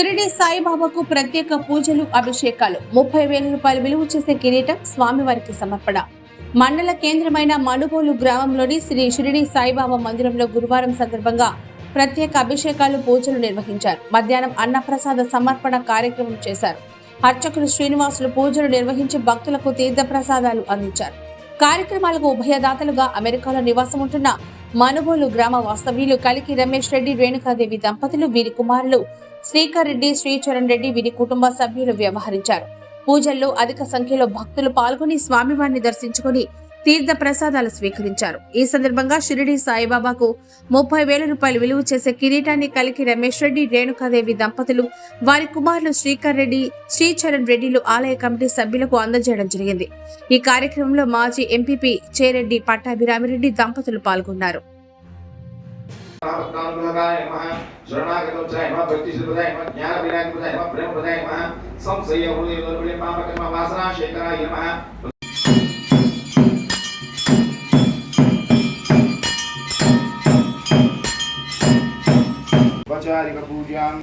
షిరిడి సాయిబాబాకు ప్రత్యేక పూజలు అభిషేకాలు. ముప్పై వేల రూపాయలు విలువ చేసే కిరీటం స్వామివారికి సమర్పణ. మండల కేంద్రమైన మనుగోలు గ్రామంలోని శ్రీ షిరిడి సాయిబాబా మందిరంలో గురువారం సందర్భంగా ప్రత్యేక అభిషేకాలు పూజలు నిర్వహించారు. మధ్యాహ్నం అన్నప్రసాద సమర్పణ కార్యక్రమం చేశారు. అర్చకులు శ్రీనివాసులు పూజలు నిర్వహించి భక్తులకు తీర్థ ప్రసాదాలు అందించారు. కార్యక్రమాలకు ఉభయదాతలుగా అమెరికాలో నివాసం ఉంటున్న మనుగోలు గ్రామ వాస్తవ్యులు కలికి రమేష్ రెడ్డి రేణుకాదేవి దంపతులు వీరి కుమారులు శ్రీకర్ రెడ్డి శ్రీచరణ్ రెడ్డి వీరి కుటుంబ సభ్యులు వ్యవహరించారు. పూజల్లో అధిక సంఖ్యలో భక్తులు పాల్గొని స్వామివారిని దర్శించుకుని తీర్థ ప్రసాదాలు స్వీకరించారు. ఈ సందర్భంగా షిరిడి సాయిబాబాకు ముప్పై వేల రూపాయలు విలువ చేసే కిరీటాన్ని కలిగి రమేష్ రెడ్డి రేణుకాదేవి దంపతులు వారి కుమారులు శ్రీకర్ రెడ్డి శ్రీచరణ్ రెడ్డిలు ఆలయ కమిటీ సభ్యులకు అందజేయడం జరిగింది. ఈ కార్యక్రమంలో మాజీ ఎంపీపీ చేరెడ్డి పట్టాభిరామిరెడ్డి దంపతులు పాల్గొన్నారు. नामकानुग्रहाय नमः शरणागतोच्चाय नमः भक्तिसिद्धताय नमः ज्ञानविरागिपताय नमः प्रेमप्रदाय नमः संशयहृदयदुर्बलिपापकर्म वासनाशेखराय नमः वचारिकपूजाम्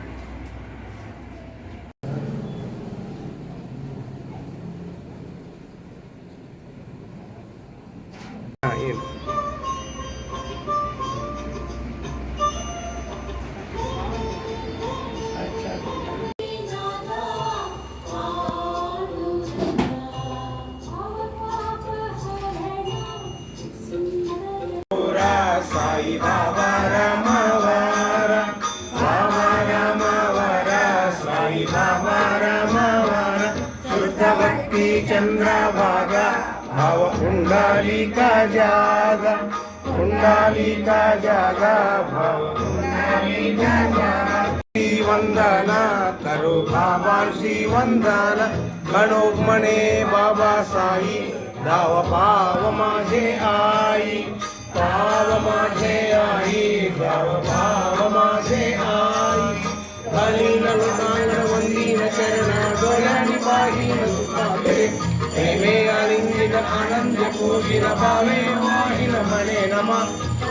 சாய் பாபா ரம வர சாம ரம வர சாய் பாபா ரம வர சுத்த பக்தி சந்திரபாக பவ குண்டாலிகா ஜாக குண்டாலிகா ஜாக பவ குண்டாலிகா ஜாக ವಂದನ ಕರು ಬಾಬಾನ್ ಶ್ರೀ ವಂದನ ಗಣೋಗ್ಮಣೆ ಬಾಬಾ ಸಾಯಿ ದಾವ ಪಾವ ಮಾಜೆ ಆ ప్రేమే ఆలింగిత ఆనంద పూషిర భావే మాహిల మనే నమ.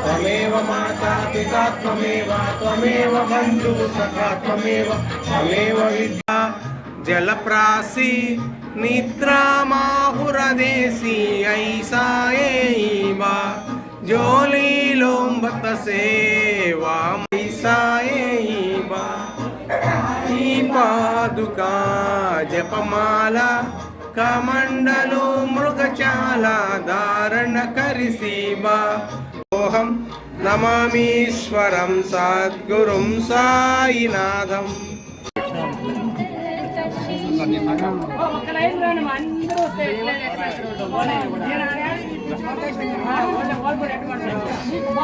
త్వమేవ మాతా పితా త్వమేవ త్వమేవ బంధు సఖా త్వమేవ త్వమేవ విద్యా. జలప్రాసి నిద్రామాహురదేశీ ఐసా ఏవా. జోలీలోంబత సేవా ఐసా ఏవా. ఈ పాదుకా జపమాలా కమండలు మృగచాల ధారణ కరిసీమా ఓహం నమామీశ్వరం సద్గురుం సాయినాథం.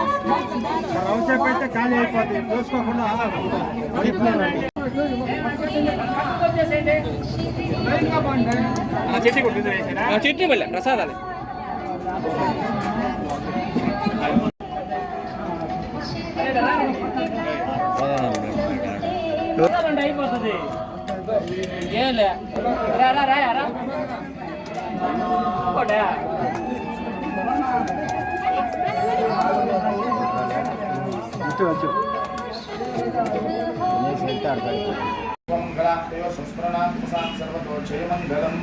అవసరం పెడితే ఖాళీ అయిపోతుంది చూసుకోకుండా చట్నీ మళ్ళీ ప్రసాదాలే. అయిపోతుంది ఏలే రా రా రా రా ఒకటే ఓం గణాదేవ సంస్మరణాత్మసాత్ సర్వతో జయమంగళం.